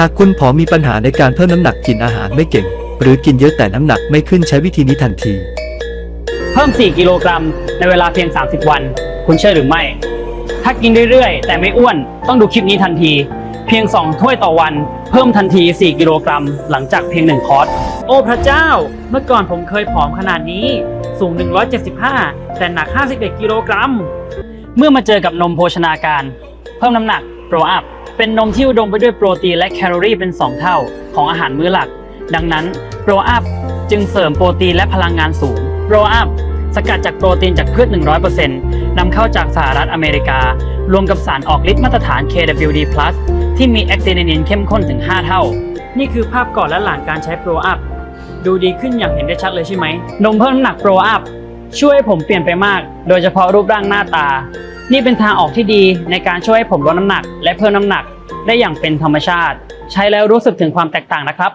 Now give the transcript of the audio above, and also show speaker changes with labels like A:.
A: หากคุณผอมมีปัญหาในการเพิ่มน้ำหนักกินอาหารไม่เก่ง หรือกินเยอะแต่น้ำหนักไม่ขึ้นใช้วิธีนี้ทันที
B: เพิ่ม 4 กิโลกรัม ในเวลาเพียง 30 วัน คุณเชื่อหรือไม่ ถ้ากินเรื่อยๆ แต่ไม่อ้วนต้องดูคลิปนี้ทันที เพียง 2 ถ้วยต่อวัน เพิ่มทันที 4 กิโลกรัม หลังจากเพียง 1 คอร์สโอ้พระเจ้า เมื่อก่อนผมเคยผอมขนาดนี้ สูง 175 แต่หนัก 51 กิโลกรัม เมื่อมาเจอกับนมโภชนาการ เพิ่มน้ำหนักโปรอัพ เป็นนมที่อุดมไปด้วยโปรตีนและแคลอรี่เป็น 2 เท่าของอาหารมื้อหลัก ดังนั้นโปรอัพจึงเสริมโปรตีนและพลังงานสูงโปรอัพสกัดจากโปรตีนจากพืช 100%นำเข้าจากสหรัฐอเมริกา รวมกับสารออกฤทธิ์มาตรฐาน KWD+ ที่มีแอคตินินเข้มข้นถึง 5 เท่า นี่คือภาพก่อนและหลังการใช้โปรอัพดูดีขึ้นอย่างเห็นได้ชัดเลยใช่ไหม นมเพิ่มน้ำหนักโปรอัพ ช่วยให้ผมเปลี่ยนไปมาก โดยเฉพาะรูปร่างหน้าตา นี่เป็นทางออกที่ดีในการช่วยให้ผมลดน้ำหนัก และเพิ่มน้ำหนัก ได้อย่างเป็นธรรมชาติ ใช้แล้วรู้สึกถึงความแตกต่างนะครับ